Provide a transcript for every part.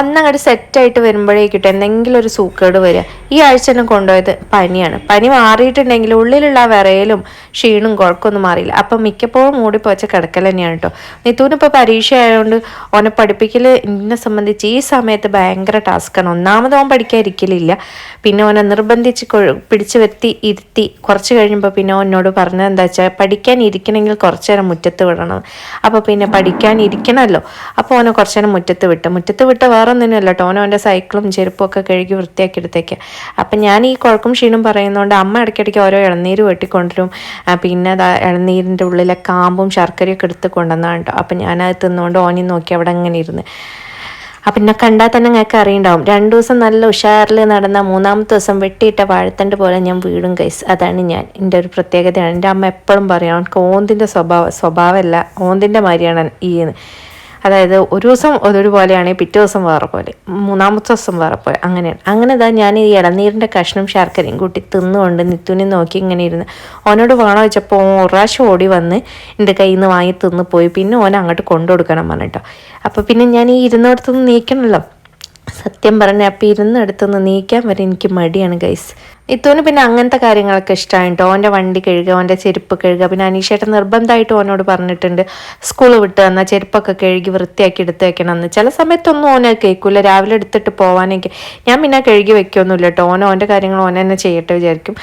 ഒന്നങ്ങോട്ട് സെറ്റായിട്ട് വരുമ്പോഴേക്കിട്ട് എന്തെങ്കിലും ഒരു സൂക്കേട് വരിക. ഈ ആഴ്ച തന്നെ കൊണ്ടുപോയത് പനിയാണ്. പനി മാറിയിട്ടുണ്ടെങ്കിൽ ഉള്ളിലുള്ള വിറയലും ക്ഷീണും കുഴക്കമൊന്നും മാറിയില്ല. അപ്പം മിക്കപ്പോഴും മൂടിപ്പോച്ച പോച്ച കിടക്കൽ തന്നെയാണ് കേട്ടോ നിത്തൂനിപ്പോൾ പരീക്ഷ ആയതുകൊണ്ട് ഓനെ പഠിപ്പിക്കൽ എന്നെ സംബന്ധിച്ച് ഈ സമയത്ത് ഭയങ്കര ടാസ്ക്കാണ് ഒന്നാമത് ഓൻ പഠിക്കാതിരിക്കലില്ല പിന്നെ ഓനെ നിർബന്ധിച്ച് പിടിച്ചു വരുത്തി ഇരുത്തി കുറച്ച് കഴിയുമ്പോൾ പിന്നെ ഓനോട് പറഞ്ഞത് എന്താ വെച്ചാൽ പഠിക്കാൻ ഇരിക്കണമെങ്കിൽ കുറച്ച് നേരം മുറ്റത്ത് വിടണം. അപ്പോൾ പിന്നെ പഠിക്കാൻ ഇരിക്കണമല്ലോ അപ്പോൾ ഓനെ കുറച്ച് നേരം മുറ്റത്ത് വിട്ട്. മുറ്റത്ത് വിട്ട് വേറെ ഓനോ അവന്റെ സൈക്കിളും ചെരുപ്പും ഒക്കെ കഴുകി വൃത്തിയാക്കി എടുത്തേക്ക്. അപ്പം ഞാൻ ഈ കുഴക്കും ക്ഷീണും പറയുന്നതുകൊണ്ട് അമ്മ ഇടയ്ക്കിടയ്ക്ക് ഓരോ ഇളനീര് വെട്ടിക്കൊണ്ടുവരും. പിന്നെ ഇളനീരിന്റെ ഉള്ളിലെ കാമ്പും ശർക്കരയൊക്കെ എടുത്ത് കൊണ്ടുവന്നതാണ് കേട്ടോ അപ്പം ഞാനത് തിന്നുകൊണ്ട് ഓനി നോക്കി അവിടെ അങ്ങനെ ഇരുന്ന്. അപ്പം എന്നെ കണ്ടാൽ തന്നെ ഞങ്ങൾക്ക് അറിയുണ്ടാവും. രണ്ട് ദിവസം നല്ല ഉഷാറിൽ നടന്ന മൂന്നാമത്തെ ദിവസം വെട്ടിയിട്ട വാഴത്തണ്ട് പോലെ ഞാൻ വീടും കൈസ് അതാണ് ഞാൻ. എന്റെ ഒരു പ്രത്യേകതയാണ്. എന്റെ അമ്മ എപ്പോഴും പറയും അവൾക്ക് ഓന്തിന്റെ സ്വഭാവം സ്വഭാവമല്ല ഓന്തിന്റെ മാതിരിയാണ് ഈ. അതായത് ഒരു ദിവസം ഒരു പോലെയാണെങ്കിൽ പിറ്റേ ദിവസം വേറെ പോലെ മൂന്നാമത്തെ ദിവസം വേറെ പോലെ അങ്ങനെയാണ് അങ്ങനെ ഇതാ ഞാൻ ഈ ഇളനീരിന്റെ കഷ്ണം ശർക്കരയും കൂട്ടി തിന്നുകൊണ്ട് നിത്തുനെ നോക്കി ഇങ്ങനെ ഇരുന്ന് ഓനോട് വേണോ? വെച്ചപ്പോൾ ഒരാശം ഓടി വന്ന് എന്റെ കയ്യിൽ നിന്ന് വാങ്ങി തിന്ന് പോയി. പിന്നെ ഓൻ അങ്ങോട്ട് കൊണ്ടു കൊടുക്കണം പറഞ്ഞിട്ടോ. അപ്പോൾ പിന്നെ ഞാൻ ഈ ഇരുന്നിടത്തുനിന്ന് നീക്കണമല്ലോ. സത്യം പറഞ്ഞ അപ്പം ഇരുന്നെടുത്തുനിന്ന് നീക്കാൻ വരെ എനിക്ക് മടിയാണ് ഗൈസ് ഇത്തോന് പിന്നെ അങ്ങനത്തെ കാര്യങ്ങളൊക്കെ ഇഷ്ടമാണ് കേട്ടോ ഓന്റെ വണ്ടി കഴുകുക ഓന്റെ ചെരുപ്പ് കഴുകുക. പിന്നെ അനീഷേട്ട നിർബന്ധമായിട്ട് ഓനോട് പറഞ്ഞിട്ടുണ്ട് സ്കൂൾ വിട്ട് വന്നാൽ ചെരുപ്പൊക്കെ കഴുകി വൃത്തിയാക്കി എടുത്ത് വെക്കണം എന്ന് ചില സമയത്തൊന്നും ഓനെ കേൾക്കില്ല രാവിലെ എടുത്തിട്ട് പോകാനൊക്കെ ഞാൻ പിന്നെ കഴുകി വെക്കൊന്നുമില്ല കേട്ടോ ഓനോ ഓന്റെ കാര്യങ്ങൾ ഓൻ തന്നെ ചെയ്യട്ടെ വിചാരിക്കും.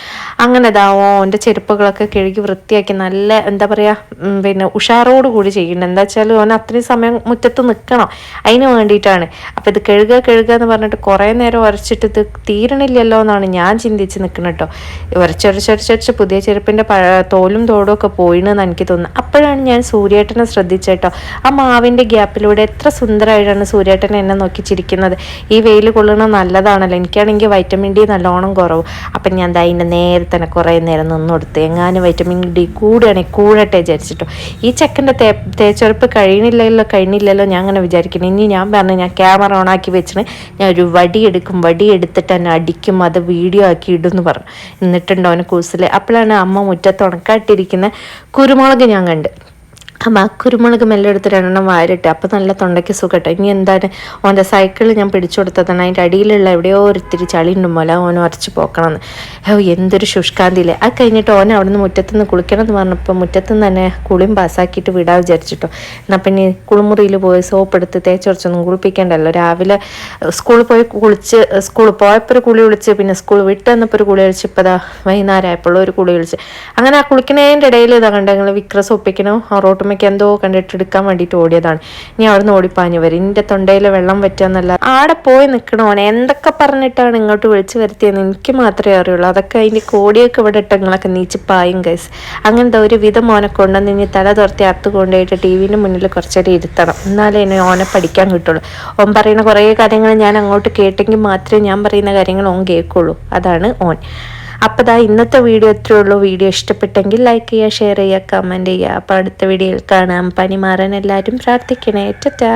അങ്ങനെ ഇതാ ഓന്റെ ചെരുപ്പുകളൊക്കെ കഴുകി വൃത്തിയാക്കി നല്ല എന്താ പറയുക പിന്നെ ഉഷാറോട് കൂടി ചെയ്യുന്നുണ്ട്. എന്താ വെച്ചാൽ ഓൻ അത്രയും സമയം മുറ്റത്ത് നിൽക്കണം അതിന് വേണ്ടിയിട്ടാണ്. അപ്പോൾ ഇത് കഴുകുക കഴുകുക എന്ന് പറഞ്ഞിട്ട് കുറേ നേരം ഉരച്ചിട്ട് ഇത് തീരണില്ലല്ലോ എന്നാണ് ഞാൻ ചിന്തിച്ച് നിൽക്കുന്നത് കേട്ടോ. ഉരച്ചൊരച്ചൊരച്ചൊരച്ച് പുതിയ ചെരുപ്പിന്റെ തോലും തോടും ഒക്കെ പോയിണെന്ന് എനിക്ക് തോന്നുന്നു അപ്പോഴാണ് ഞാൻ സൂര്യേട്ടനെ ശ്രദ്ധിച്ചേട്ടോ ആ മാവിന്റെ ഗ്യാപ്പിലൂടെ എത്ര സുന്ദരമായിട്ടാണ് സൂര്യേട്ടൻ എന്നെ നോക്കി ചിരിക്കുന്നത്. ഈ വെയിൽ കൊള്ളണം നല്ലതാണല്ലോ. എനിക്കാണെങ്കിൽ വൈറ്റമിൻ ഡി നല്ലോണം കുറവ്. അപ്പം ഞാൻ ദാ അതിന്റെ നേരെ തന്നെ കുറേ നേരം നിന്ന് കൊടുത്ത് എങ്ങാനും വൈറ്റമിൻ ഡി കൂടുകയാണെങ്കിൽ കൂടട്ടെ വിചാരിച്ചിട്ടോ. ഈ ചെക്കന്റെ തേ തേച്ചൊരുപ്പ് കഴിയണില്ലല്ലോ കഴിഞ്ഞില്ലല്ലോ ഞാൻ അങ്ങനെ വിചാരിക്കണം ഇനി ഞാൻ പറഞ്ഞു ഞാൻ ക്യാമറ ഓണാക്കി വെച്ചിട്ട് ഞാൻ ഒരു വടി എടുക്കും വടി എടുത്തിട്ട് തന്നെ അടിക്കും അത് വീഡിയോ ആക്കി ഇടും എന്ന് പറഞ്ഞു. എന്നിട്ടുണ്ടോ അവന് കൂസിൽ അപ്പോഴാണ് അമ്മ മുറ്റത്ത് ഉണക്കാട്ടിരിക്കുന്ന കുരുമുളക് ഞാൻ കണ്ട്. അപ്പം ആ കുരുമുളക് മെല്ലെ എടുത്ത് രണ്ടെണ്ണം വാരിട്ട്. അപ്പം നല്ല തൊണ്ടയ്ക്ക് സുഖട്ടെ. ഇനി എന്താണ്? ഓന്റെ സൈക്കിൾ ഞാൻ പിടിച്ചു കൊടുത്തതാണ്. അതിന്റെ അടിയിലുള്ള എവിടെയോ ഒരിത്തിരി ചളി ഉണ്ടുമ്പോൾ ഓൻ ഉരച്ച് പോക്കണമെന്ന് ഓ എന്തൊരു ശുഷ്കാന്തിയില്ലേ. അത് കഴിഞ്ഞിട്ട് ഓൻ അവിടെ നിന്ന് മുറ്റത്ത് നിന്ന് കുളിക്കണം എന്ന് പറഞ്ഞപ്പോൾ മുറ്റത്ത് നിന്ന് തന്നെ കുളിയും പാസ്സാക്കിയിട്ട് വിടാൻ വിചാരിച്ചിട്ടോ. എന്നാൽ പിന്നെ കുളിമുറിയിൽ പോയി സോപ്പ് എടുത്ത് തേച്ചുറച്ചൊന്നും കുളിപ്പിക്കേണ്ടല്ലോ. രാവിലെ സ്കൂളിൽ പോയി കുളിച്ച് സ്കൂളിൽ പോയപ്പോൾ ഒരു കുളി വിളിച്ച് പിന്നെ സ്കൂൾ വിട്ട് വന്നപ്പോൾ ഒരു കുളി വിളിച്ച് ഇപ്പോൾ ദാ വൈകുന്നേരം ആയപ്പോൾ ഒരു കുളി വിളിച്ച്. അങ്ങനെ ആ കുളിക്കണേന്റെ ഇടയിൽ ഇതാ കണ്ടെങ്കിൽ വിക്രസ് ഒപ്പിക്കണോ ആ റോട്ടുമ്മയ്ക്ക് എന്തോ കണ്ടിട്ട് എടുക്കാൻ വേണ്ടിയിട്ട് ഓടിയതാണ്. ഇനി അവിടുന്ന് ഓടിപ്പാഞ്ഞു വരും. എന്റെ തൊണ്ടയിൽ വെള്ളം പറ്റുകയെന്നല്ല ആടെ പോയി നിൽക്കണോനെ എന്തൊക്കെ പറഞ്ഞിട്ടാണ് ഇങ്ങോട്ട് വിളിച്ച് വരുത്തിയെന്ന് എനിക്ക് മാത്രമേ അറിയുള്ളൂ. അതൊക്കെ അതിന്റെ കോടിയൊക്കെ ഇവിടെ ഇട്ടങ്ങളൊക്കെ നീച്ച് പായും ഗൈസ് അങ്ങനത്തെ ഒരു വിധം ഓനെ കൊണ്ടുവന്ന് ഇനി തല തുറത്തി അത്ത് കൊണ്ടുപോയിട്ട് ടി വിന്റെ മുന്നിൽ കുറച്ചേരം ഇരുത്തണം. എന്നാലേ എന്നെ ഓനെ പഠിക്കാൻ കിട്ടുള്ളൂ. ഓൻ പറയുന്ന കുറേ കാര്യങ്ങൾ ഞാൻ അങ്ങോട്ട് കേട്ടെങ്കിൽ മാത്രമേ ഞാൻ പറയുന്ന കാര്യങ്ങൾ ഓൻ കേൾക്കുള്ളൂ. അതാണ് ഓൻ. അപ്പോൾ ദാ ഇന്നത്തെ വീഡിയോ ഇത്രയേ ഉള്ളൂ. വീഡിയോ ഇഷ്ടപ്പെട്ടെങ്കിൽ ലൈക്ക് ചെയ്യുക ഷെയർ ചെയ്യുക കമന്റ് ചെയ്യുക. അപ്പോൾ അടുത്ത വീഡിയോയിൽ കാണാം. പനി മാറാൻ എല്ലാവരും പ്രാർത്ഥിക്കണേ. ടാ.